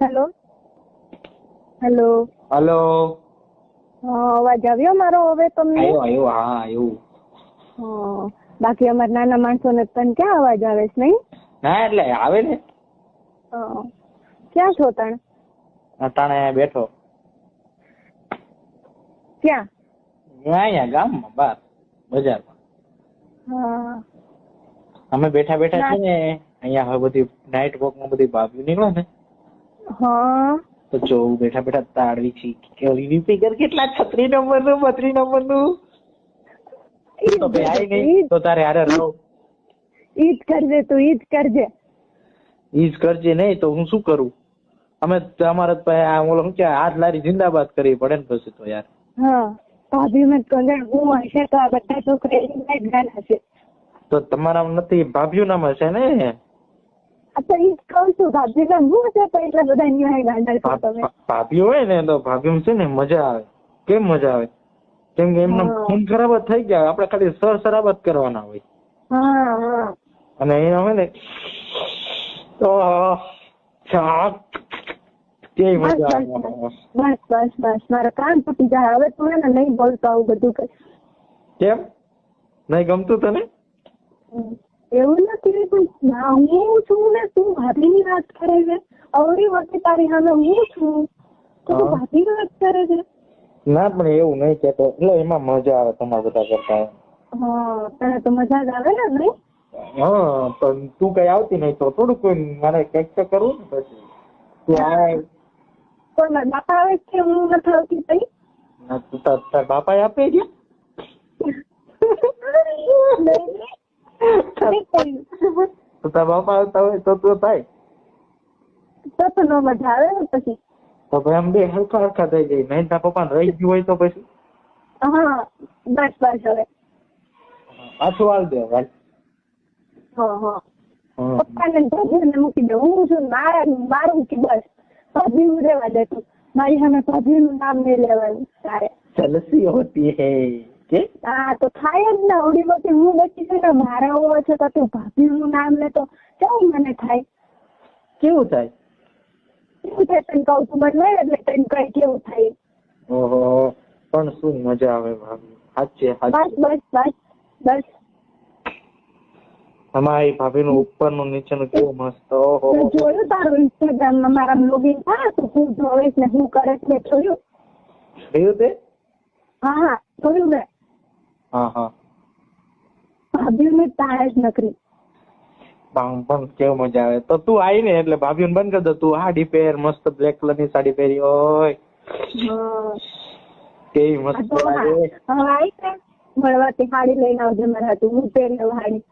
Hello. Hello. Hello. અવાજ આવ્યો મારો? હવે તમને? આવ્યો આવ્યો. હા આવ્યું. બાકી અમારા નાના માણસો ને તને ક્યાં અવાજ આવે છે નહીં? ના એટલે આવે ને. ક્યાં છો તણ? અટાણે બેઠો. ક્યાં? અહીંયા અહીંયા ગામમાં બાર બજારમાં. હા. અમે બેઠા બેઠા છે ને અહીંયા હવે બધી નાઇટ વોકમાં બધી ભાભી નીકળો ને. હા. તો જોઉં બેઠા બેઠા તાળવી છી. કેવી ફિગર કેટલા છત્રી નંબરનું બત્રી નંબરનું તો ભાઈ નહીં તો તારે હારે રહો. ઈ જ કરજે તું ઈ જ કરજે. ઈ જ કરજે નહીં તો હું શું કરું? અમે અમારે પાસે આ ઓલો કે હાથ લારી જિંદાબાદ કરવી પડે ને પછી તો યાર. હા. ભાભી મેં કહ્યું હું હશે તો આ બધા છોકરા ગાના છે. તો તમારા નથી ભાભીઓ નામ હશે ને? આ તો કહું છું ભાભી ને હું છે તો એટલા બધા ન્યાય ગાંડા છો તમે? ભા- હોય ને તો ભાભી છે ને મજા આવે. કેમ મજા આવે? કેમ કે એમના ખૂન ખરાબ જ થઈ ગયા આપણે ખાલી સર શરાબ જ કરવાના હોય. અને એ હોય ને તો છાપ કેવી મજા બસ બસ બસ બસ મારા કાન તૂટી જાય. હવે તું એને નહીં બોલતો આવું બધું કઈ. કેમ? નહીં ગમતું તને. એવું નથી ના હું છું ને તું ભાભીની વાત કરે છે. અવળી વખતે તારી સામે હું છું? તો તું હા. ભાભીની વાત કરે છે? ના પણ એવું નહીં કેતો એટલે એમાં મજા આવે તમારા બધા કરતા. હા તને તો મજા જ આવે ને નહીં? હા પણ તું કઈ આવતી નહીં તો થોડુંક મારે કંઈક તો કરવું ને પછી. તું આય. કોઈ મારા બાપા આવે છે હું નથી આવતી તઈ? ના તાર તાર આપે છે? તો તાર બાપા આવતા હોય તો તો થાય. તો તો નો મજા આવે ને પછી. તો ભાઈ આમ બે હરખા હરખા થઈ જાય. નહીં તાર પપ્પા રહી ગયું હોય તો પછી. હા બસ બસ હવે. પાછું હાલ દે હાલ. હા હા. પપ્પાને ભાભીને મૂકી દે હું છું મારા મારું કે બસ. ભાભી હું રહેવા દે તું. મારી સામે ભાભીનું નામ નહીં લેવાનું. તારે. જલસી હોતી હે. હા તો થાય જ ને. આવડી મોટી હું બચી છે ને મારા હોવા તો તું ભાભીનું નામ લે તો કેવું મને થાય? કેવું થાય? કેવું થાય? તને કહું તું મને એટલે તને કઈ કેવું થાય? ઓહો પણ શું મજા આવે ભાભી. સાચે બસ બસ બસ બસ. અમારી ભાભીનું ઉપરનું નીચેનું કેવું મસ્ત ઓહો. જોયું તારું ઇન્સ્ટાગ્રામમાં મારા લોગિન થાય તો તું જોઈશ ને હું કરે છે જોયું? જોયું તે? હા હા જોયું મેં. હા હા. ભાભીને તારે જ નકરી. પણ પણ કેવું મજા આવે. તો તું આવી ને એટલે ભાભીઓને બંધ કરી દો. તું સાડી પહેર મસ્ત બ્લેક કલરની સાડી પહેરી. હોય કેવી મસ્ત લાગે. સાડી લઈને આવજે મારા હાટુ હું પહેરી લઉં સાડી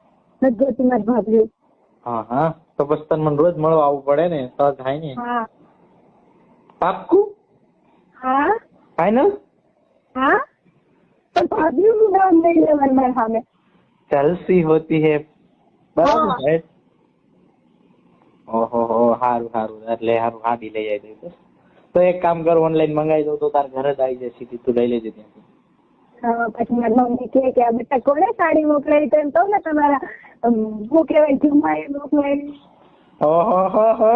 નથી જોતી મારી ભાભી હા હા. તો તને મને રોજ મળવા આવવું પડે ને. તો થાય ને. હા. પાક્કું હા? ફાઈનલ હા? પણ भी नाम नहीं લેવાનું મારા સામે. જલસી હોતી હે. બરાબર હા. right? ઓહો હો સારું સારું એટલે સારું સાડી લઈ આવી દઈશ તો એક કામ કર ઓનલાઈન મંગાવી દઉં તો તાર ઘરે જ આવી જાય સીધી તું લઈ લેજે ત્યાંથી હા પછી મારી મમ્મી કહે કે આ બેટા કોને સાડી મોકલાવી તો એમ કહું ને તમારા શું કહેવાય જુમાએ મોકલાવી. ઓહો હો હો.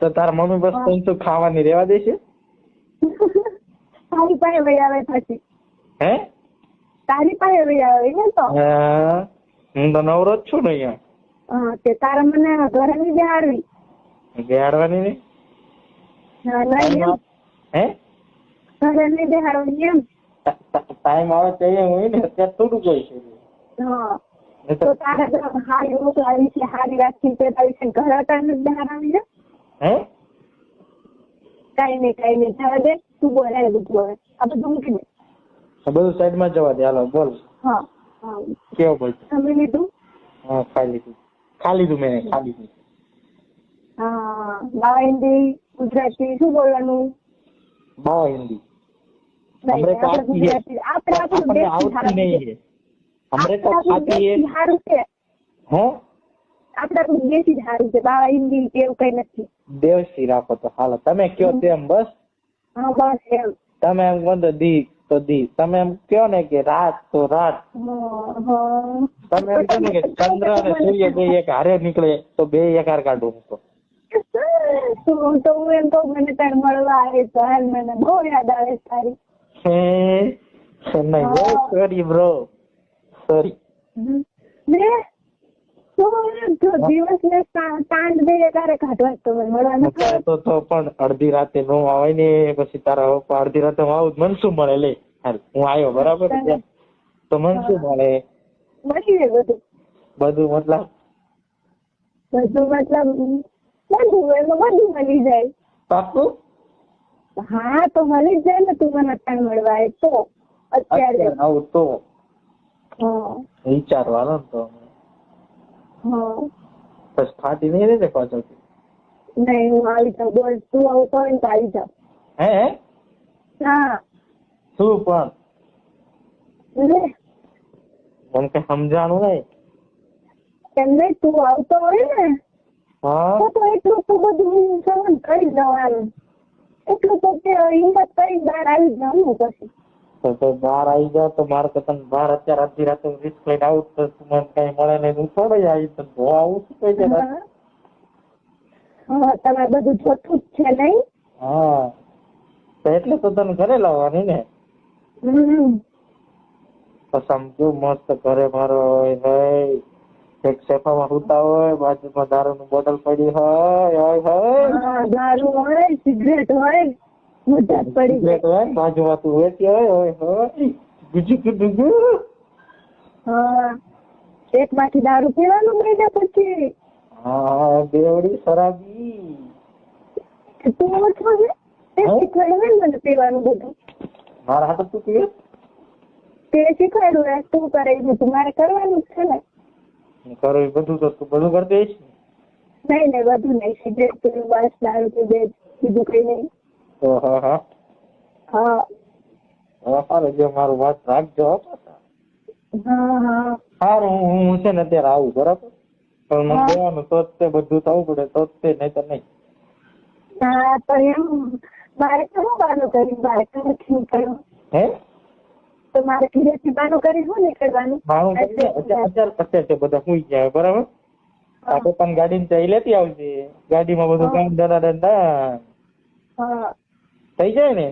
તો તારા મમ્મી બસ તને તું ખાવાની રેવા દેશે તારી પાસે વહી આવે પછી. હે? તારી પાસે રહી આવે ને તો? હા, હું તો નવરો જ છું ને અહીંયા. હા તે તારા મને ઘરે નહીં બેહાડવી. બેહાડવાની નહીં? હે ઘરે નહીં બેહાડવી એમ. ટાઈમ આવે તો એ હોય ને અત્યારે થોડું જોઈ છે હા. તો તારા હારી મોકલાવી છે હારી રાખી પેલાવી છે ઘરે અટાણે જ બેહાડવી છે? હે? કઈ નહીં કઈ નહીં. જવા દે તું બોલાય બધું હવે આ બધું મૂકી દે. બધું સાઈડમાં જવા દે. હાલો બોલ. હા કેવો બોલ તમે લીધું? હા ખાઈ લીધું. ખાઈ લીધું મેં ખાઈ લીધું. હા બાવા હિન્દી ગુજરાતી શું બોલવાનું? બાવા હિન્દી. હમરે કા આતી આપણે આપણું આવતી નહીં હે હમરે કા આતી હે સારું છે. હે? આપણે આપણું દેશી જ છે. બાવા હિન્દી એવું કઈ નથી. દેશી રાખો તો હાલો. તમે કયો તેમ બસ? હા બસ એમ. તમે એમ કહો દી તો દી તમે એમ કયો ને કે રાત તો રાત. તમે એમ કહો ને કે ચંદ્ર અને સૂર્ય બે એક હારે નીકળે તો બે એક હાર કાઢું તો હું તો. હું એમ કહું મને તાર મળવા આવે તો હાલ મને બહુ યાદ આવે તારી હે નહીં સોરી બ્રો સોરી તું તો પણ અડધી રાતે નો આવે ને પછી તારા અડધી રાતે હું આવું મને શું મળે? લે હું આવ્યો બરાબર તો મને શું મળે? બધું. બધું મતલબ? બધું મતલબ બધું એમાં બધું મળી જાય. પાકું હા તો મળી જાય ને તું મને અત્યારે મળવા તો. અત્યારે. આવું તો. વિચારવાનું તો. બસ ફાટી નહીં રહે ને નહીં હું આવી જાઉં. બોલ તું આવું ને તો આવી જાઉં. હે હે? શું પણ? મને કઈ સમજાણું નહીં. કેમ નહીં? તું આવતો હોય ને હા. તો એટલું તો બધું સહન કરી જવાનું એટલું તે હિંમત કરી બહાર આવી જવાનું પછી. તો તો બહાર આવી જાવ તો મારે તો તને બહાર અત્યારે અડધી રાતે રિસ્ક લઈને આવું તો મને કઈ મળે નહીં હું થોડો આવી તો હું આવું શું કઈ હા. તમે બધું જોતું જ છે નહીં? હા. તો એટલે તો તને ઘરે લાવવાની ને? સમજુ તો સમજો મસ્ત ઘરે મારો હોય હોય એક સેફામાં સુતા હોય બાજુમાં દારૂની બોટલ પડી હોય હોય હોય દારૂ હોય સિગરેટ હોય. મજા પડી જાય હોય તું હોય કે બીજું ગુજુ હા એક માંથી દારૂ પીવાનું મહિના પછી. હા બેવડી શરાબી. તું ઓછો છે તે શીખવાડ્યું ને મને પીવાનું બધું? મારા હાથે તું પીએ તે શીખવાડ્યું તું કરે એ બધું. મારે કરવાનું છે ને. કરો એ બધું તો તું બધું કરી દઈશ નહીં નહીં બધું નહીં. સિગરેટ પીવું બસ દારૂ પીવું બીજું કઈ નહીં. હા. હા. હા સારું જો મારું વાત રાખજો હો. હા હા. સારું હું હું છે ને અત્યારે આવું બરાબર? પણ મને હા. દેવાનું તો જ તે બધું થવું પડે તો જ તે નહીં. તો નહીં હા તો એમ મારે કેવું બાનું મારે હે તો મારે ઘરેથી બાનું કરી શું નીકળવાનું? કરીને અત્યારે અત્યારે તે બધા સુઈ જાય બરાબર? આ પોતાની ગાડીની ચાવી લેતી આવજે. ગાડીમાં બધું હા. કામ દડા દંડા હા. થઈ જાય ને?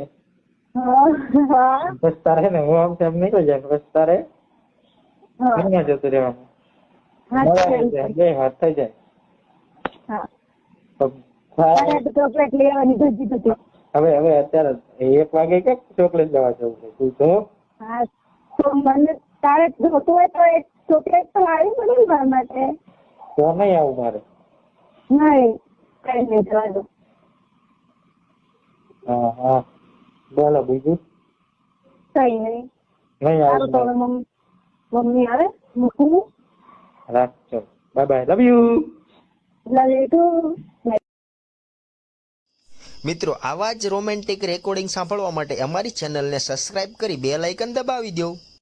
બસ તારે ને હું આમ તેમ નીકળી જાય બસ તારે હા. જતું રહેવાનું. જય. વાત થઈ જાય. હવે હવે અત્યારે એક વાગે કે ચોકલેટ લેવા જવું છે? તું જો. તો મને તારે જોતું હોય તો એક ચોકલેટ તો લાવી પડે ને મારા માટે. તો નહીં આવું મારે. નહીં કઈ નહીં જવા દો. હા હા. બોલો બીજું? કઈ નહીં તો મમ્મી આવે મૂકું રાખજો. Bye bye love you love you too મિત્રો આવા જ રોમેન્ટિક રેકોર્ડિંગ સાંભળવા માટે અમારી ચેનલને સબસ્ક્રાઇબ કરી બે લાઇકન દબાવી દો.